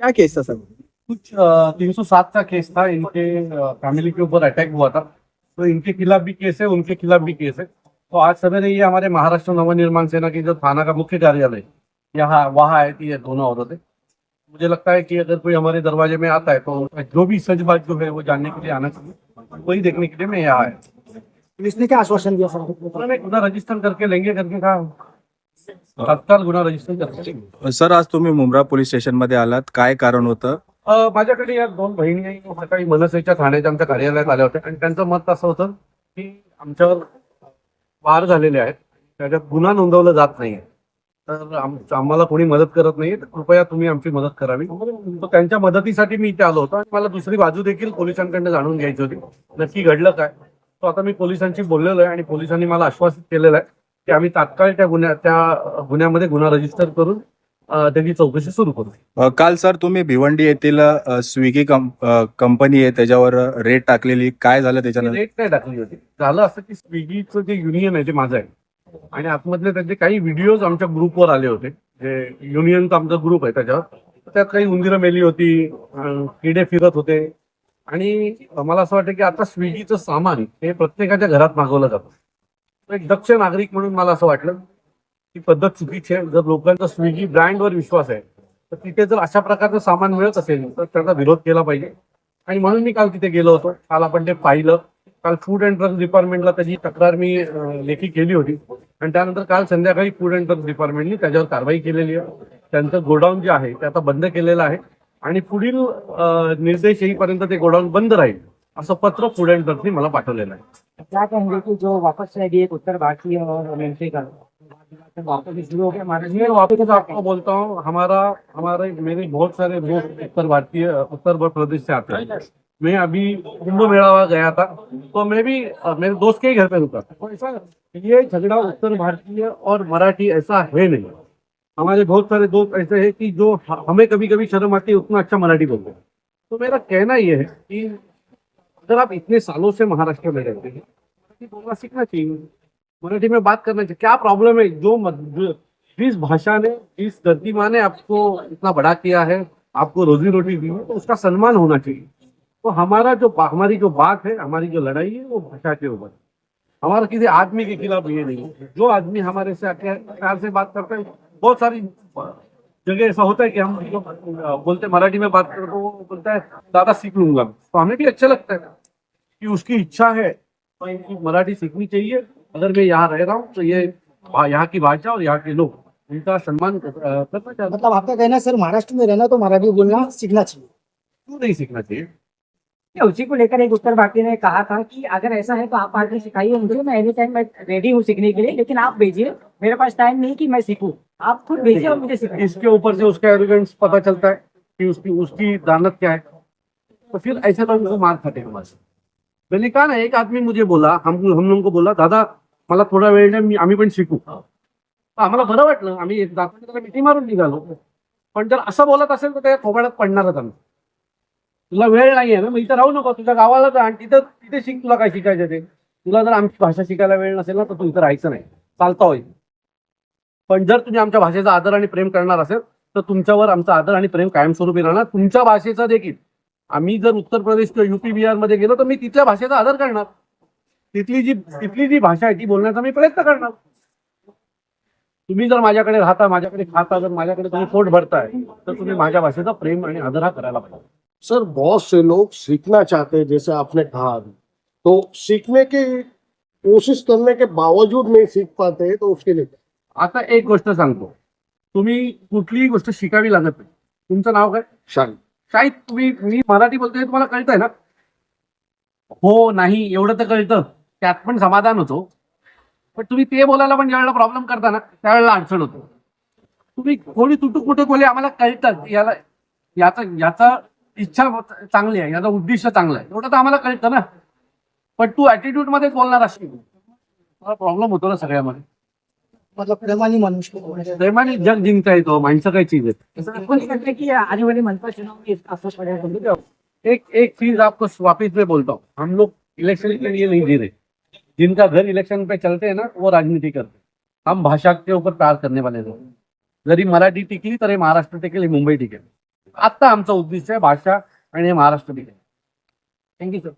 क्या केस था सर? कुछ तीन सौ सात का केस था। इनके फैमिली के ऊपर अटैक हुआ था। तो इनके खिलाफ भी केस है उनके खिलाफ भी केस है। तो आज सवेरे ये हमारे महाराष्ट्र नवनिर्माण सेना की जो थाना का मुख्य कार्यालय यहाँ वहाँ आए थे ये दोनों औरतें। मुझे लगता है कि अगर कोई हमारे दरवाजे में आता है तो जो भी सच बात जो है वो जानने के लिए आना चाहिए। वही देखने के लिए मैं यहाँ आया। पुलिस ने क्या आश्वासन दिया सर? उन्होंने रजिस्टर करके लेंगे करके कहा। तत्काल गुन्हा रजिस्टर सर आज तुम्ही मुंब्रा पोलीस स्टेशनमध्ये आलात. काय कारण होतं? माझ्याकडे या दोन बहिणी सकाळी मनसेच्या ठाण्याच्या आमच्या कार्यालयात आल्या होत्या. आणि त्यांचं मत असं होतं की आमच्यावर वार झालेले आहेत. त्याच्यात गुन्हा नोंदवला जात नाहीये. तर आम- आम्हाला कोणी मदत करत तर कृपया तुम्ही आमची मदत करावी. त्यांच्या मदतीसाठी मी इथे आलो होतो. आणि मला दुसरी बाजू देखील पोलिसांकडनं जाणून घ्यायची होती. नक्की घडलं काय? तो आता मी पोलिसांशी बोललेलो आहे आणि पोलिसांनी मला आश्वासित केलेलं आहे. की आम्ही तात्काळ त्या गुन्ह्या त्या गुन्ह्यामध्ये गुन्हा रजिस्टर करून त्याची चौकशी सुरू करू. काल सर तुम्ही भिवंडी येथील स्विगी कंपनी आहे त्याच्यावर रेट टाकलेली काय झालं त्याच्यानंतर? रेट नाही टाकली होती. झालं असं की स्विगीचं जे युनियन आहे ते माझं आहे आणि आतमधले त्याचे काही व्हिडिओज आमच्या ग्रुपवर आले होते. जे युनियनचा आमचा ग्रुप आहे त्याच्यावर. त्यात काही उंदीरं मेली होती किडे फिरत होते. आणि मला असं वाटतं की आता स्विगीचं सामान हे प्रत्येकाच्या घरात मागवलं जातं. एक दक्ष नागरिक म्हणून मला असं वाटलं की पद्धत चुकीची आहे. जर लोकांचा स्विगी ब्रँडवर विश्वास आहे तर तिथे जर अशा प्रकारचं सामान मिळत असेल तर त्याचा विरोध केला पाहिजे. आणि म्हणून मी काल तिथे गेलो होतो. काल आपण ते पाहिलं. काल फूड अँड ड्रग्स डिपार्टमेंटला त्याची तक्रार मी लेखी केली होती. आणि त्यानंतर काल संध्याकाळी फूड अँड ड्रग्स डिपार्टमेंटनी त्याच्यावर कारवाई केलेली आहे. त्यांचं गोडाऊन जे आहे ते आता बंद केलेलं आहे. आणि पुढील निर्देश येईपर्यंत ते गोडाऊन बंद राहील. असं पत्र फ़ूड अँड ड्रग्सनी मला पाठवलेलं आहे. क्या कहेंगे कि जो वापस से अभी एक उत्तर भारतीय और एमएनसी का? वापस हो गया हमारे मैं वापस आपको बोलता हूँ हमारा हमारे मेरे बहुत सारे दोस्त उत्तर भारतीय उत्तर प्रदेश से आते हैं। मैं अभी कुंभ मेळावा गया था तो मैं भी मेरे दोस्त के ही घर पे रुका तो ऐसा ये झगड़ा उत्तर भारतीय और मराठी ऐसा है नहीं। हमारे बहुत सारे दोस्त ऐसे हैं कि जो हमें कभी कभी शर्म आती है उतना अच्छा मराठी बोलते हैं। तो मेरा कहना ये है कि अगर आप इतने सालों से महाराष्ट्र में रहते हैं बोलना सीखना चाहिए। मराठी में बात करना चाहिए। क्या प्रॉब्लम है? जो, जिस भाषा ने जिस धरती माँ ने आपको इतना बड़ा किया है आपको रोजी रोटी दी है तो उसका सम्मान होना चाहिए। तो हमारा जो हमारी जो बात है हमारी जो लड़ाई है वो भाषा के ऊपर हमारा किसी आदमी के खिलाफ ये नहीं है। जो आदमी हमारे से आके से बात करता है बहुत सारी जगह ऐसा होता है कि हम जो बोलते हैं मराठी में बात करते वो बोलता है दादा सीख लूँगा तो हमें भी अच्छा लगता है कि उसकी इच्छा है तो इनकी मराठी सीखनी चाहिए। अगर मैं यहाँ रह रहा हूँ तो ये यहाँ की भाषा और यहाँ के लोग उनका सम्मान करना चाहते मतलब आपका कहना है सर महाराष्ट्र में रहना तो मराठी बोलना सीखना चाहिए। क्यों नहीं सीखना चाहिए? उसी को लेकर एक उत्तर भारतीय ने कहा था कि अगर ऐसा है तो आप आगे सिखाइए मुझे मैं एनी टाइम मैं रेडी हूँ सीखने के लिए लेकिन आप भेजिए। मेरे पास टाइम नहीं कि मैं सीखूं। आप खुद भेजिए और मुझे सिखाइए। इसके ऊपर से उसका एरोगेंस पता चलता है कि उसकी उसकी दानत क्या है। तो फिर ऐसे लोगों को मार खाते हमारे मैंने कहा ना एक आदमी मुझे बोला हम हम लोगों को बोला दादा मला थोडा वेळ द्या मी आम्ही पण शिकू. तर आम्हाला बरं वाटलं आम्ही त्याला मिठी मारून निघालो. पण जर असं बोलत असेल तर त्या थोबाड्यात पडणारच आम्ही. तुला वेळ नाही आहे ना मग इथं राहू नको तुझ्या गावाला जा आणि तिथं तिथे शिक तुला काय शिकायचं ते. तुला जर आमची भाषा शिकायला वेळ नसेल ना तर तू इथं राहायचं नाही. चालता होईल पण जर तुम्ही आमच्या भाषेचा आदर आणि प्रेम करणार असेल तर तुमच्यावर आमचा आदर आणि प्रेम कायमस्वरूपी राहणार. तुमच्या भाषेचा देखील. आम्ही जर उत्तर प्रदेश किंवा युपी बिहारमध्ये गेलो तर मी तिथल्या भाषेचा आदर करणार. तिथली जी तिथली जी भाषा आहे ती बोलण्याचा मी प्रयत्न करणार. तुम्ही जर माझ्याकडे राहता माझ्याकडे खाता जर माझ्याकडे तुम्ही पोट भरताय तर तुम्ही माझ्या भाषेचा प्रेम आणि आदर हा करायला पाहिजे. सर बहुत से लोग सीखना चाहते हैं जैसे आपने कहा। तो सीखने की कोशिश करने के बावजूद नहीं सीख पाते तो उसके लिए आता एक गोष्ट सांगतो। तुम्ही कुठलीही गोष्ट शिकावी लागत नाही. तुमचं नाव काय? शांत शाहीद तुम्ही मी मराठी बोलतोय तुम्हाला कळतंय ना? हो नाही एवढं तर कळतं. त्यात पण समाधान होतो. पण तुम्ही ते बोलायला पण ज्यावेळेला प्रॉब्लेम करता ना त्यावेळेला अडचण होतो. तुम्ही थोडी तुटूक मोठे बोले आम्हाला कळतात याला याचा याचा इच्छा चांगली आहे. याचा उद्दिष्ट चांगला आहे. एवढं तर आम्हाला कळतं ना. पण तू ऍटिट्यूड मध्येच बोलणार असशील मला प्रॉब्लेम होतो ना सगळ्यामध्ये. मतलब प्रेमानी जग जिंकता येतो. माणसं काय चीज आहे आपको नहीं लगता कि आने वाले मनपा चुनाव में इसका असर पड़ेगा एक एक चीज आपको वापिस में बोलता. हूँ हम लोग इलेक्शन के लिए नहीं जी रहे. जिनका घर इलेक्शन पे चलते हैं ना वो राजनीति करते हम भाषा के ऊपर प्यार करने वाले लोग जरी मराठी टिकली तरी महाराष्ट्र टिकेल ही मुंबई टिकेल आता आमचा उद्दिष्ट आहे भाषा आणि हे महाराष्ट्र बिघडेल थँक्यू सर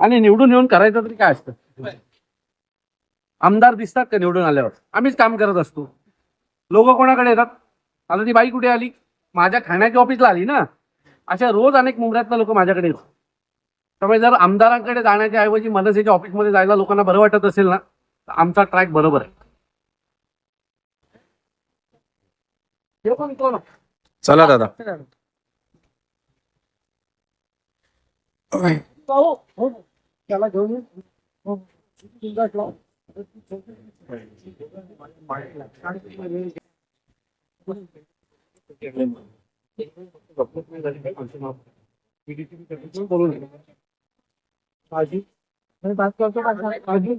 आणि निवडून येऊन करायचं तरी काय असतं? आमदार दिसतात का निवडून आल्यावर? आम्हीच काम करत असतो. लोक कोणाकडे येतात? आता ती बाई कुठे आली? माझ्या खाण्याच्या ऑफिसला आली ना. अशा रोज अनेक मुंबऱ्यातनं लोक माझ्याकडे येतात. त्यामुळे जर आमदारांकडे जाण्याच्या ऐवजी मनसेच्या ऑफिसमध्ये जायला लोकांना बरं वाटत असेल ना तर आमचा ट्रॅक बरोबर आहे. चला दादा त्याला घेऊन ये. बोलून मी बात करतो का? काळजी-.